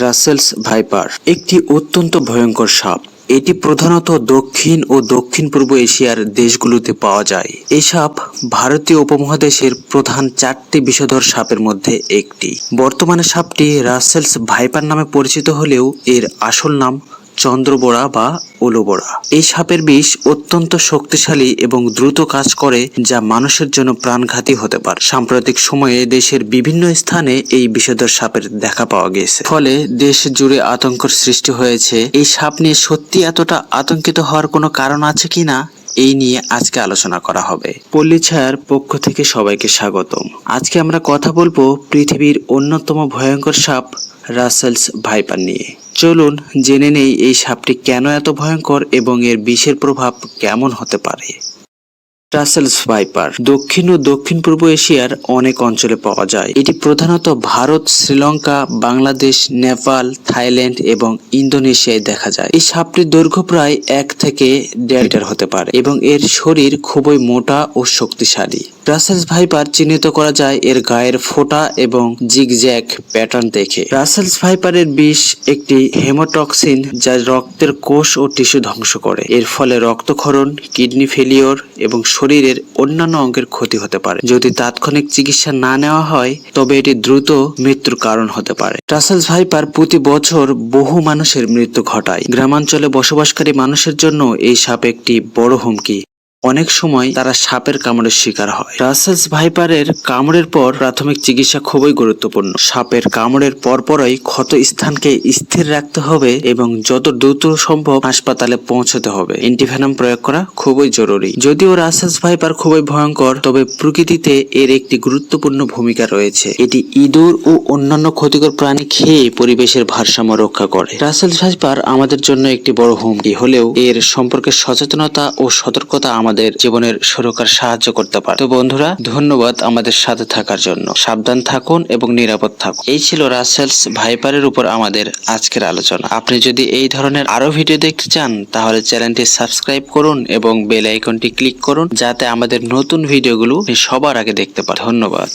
Russell's viper, একটি অত্যন্ত ভয়ঙ্কর সাপ। এটি প্রধানত দক্ষিণ ও দক্ষিণ পূর্ব এশিয়ার দেশগুলোতে পাওয়া যায়। এই সাপ ভারতীয় উপমহাদেশের প্রধান চারটি বিষধর সাপের মধ্যে একটি। বর্তমানে সাপটি রাসেলস ভাইপার নামে পরিচিত হলেও এর আসল নাম চন্দ্রবোড়া বা উলুবোড়া। এই সাপের বিষ অত্যন্ত শক্তিশালী এবং দ্রুত কাজ করে, যা মানুষের জন্য প্রাণঘাতী হতে পারে। সাম্প্রতিক সময়ে দেশের বিভিন্ন স্থানে এই বিষধর সাপের দেখা পাওয়া গেছে। ফলে দেশ জুড়ে আতঙ্কর সৃষ্টি হয়েছে। এই সাপ নিয়ে সত্যি এতটা আতঙ্কিত হওয়ার কোনো কারণ আছে কিনা এই নিয়ে আজকে আলোচনা করা হবে। পল্লী ছায়ার পক্ষ থেকে সবাইকে স্বাগতম। আজকে আমরা কথা বলব পৃথিবীর অন্যতম ভয়ঙ্কর সাপ রাসেলস ভাইপার নিয়ে। চলুন জেনে নেই এই সাপটি কেন এত ভয়ঙ্কর এবং এর বিষের প্রভাব কেমন হতে পারে। Russell's viper. দক্ষিণ ও দক্ষিণ পূর্ব এশিয়ার অনেক অঞ্চলে পাওয়া যায়। এটি প্রধানত ভারত, শ্রীলঙ্কা, বাংলাদেশ, নেপাল, থাইল্যান্ড এবং ইন্দোনেশিয়ায় দেখা যায়। এই সাপটির দৈর্ঘ্য প্রায় এক থেকে দেড় মিটার হতে পারে এবং এর শরীর খুবই মোটা ও শক্তিশালী। রাসেলস ভাইপার চিহ্নিত করা যায় এর গায়ের ফোঁটা এবং জিগজ্যাগ প্যাটার্ন দেখে। রাসেলস ভাইপারের বিষ একটি হেমোটক্সিন যা রক্তের কোষ ও টিস্যু ধ্বংস করে। এর ফলে রক্তক্ষরণ, কিডনি ফেলিওর এবং শরীরের অন্যান্য অঙ্গের ক্ষতি হতে পারে। যদি তাৎক্ষণিক চিকিৎসা না নেওয়া হয়, তবে এটি দ্রুত মৃত্যুর কারণ হতে পারে। ট্রাসেলস ভাইপার প্রতি বছর বহু মানুষের মৃত্যু ঘটায়। গ্রামাঞ্চলে বসবাসকারী মানুষের জন্য এই সাপ একটি বড় হুমকি। অনেক সময় তারা সাপের কামড়ের শিকার হয়। রাসেলস ভাইপারের কামড়ের পর প্রাথমিক চিকিৎসা খুবই গুরুত্বপূর্ণ। সাপের কামড়ের পরপরই ক্ষত স্থানকে স্থির রাখতে হবে এবং যত দ্রুত সম্ভব হাসপাতালে পৌঁছতে হবে। অ্যান্টিভেনাম প্রয়োগ করা খুবই জরুরি। যদিও রাসেলস ভাইপার খুবই ভয়ঙ্কর, তবে প্রকৃতিতে এর একটি গুরুত্বপূর্ণ ভূমিকা রয়েছে। এটি ইঁদুর ও অন্যান্য ক্ষতিকর প্রাণী খেয়ে পরিবেশের ভারসাম্য রক্ষা করে। রাসেলস ভাইপার আমাদের জন্য একটি বড় হুমকি। হলেও এর সম্পর্কে সচেতনতা ও সতর্কতা আমাদের জীবনের সুরক্ষার সাহায্য করতে পারে তো বন্ধুরা, ধন্যবাদ আমাদের সাথে থাকার জন্য। সাবধান থাকুন এবং নিরাপদ থাকুন। এই ছিল রাসেলস ভাইপারের উপর আমাদের আজকের আলোচনা। আপনি যদি এই ধরনের আরও ভিডিও দেখতে চান, তাহলে চ্যানেলটি সাবস্ক্রাইব করুন এবং বেল আইকনটি ক্লিক করুন, যাতে আমাদের নতুন ভিডিওগুলো সবার আগে দেখতে পান। ধন্যবাদ।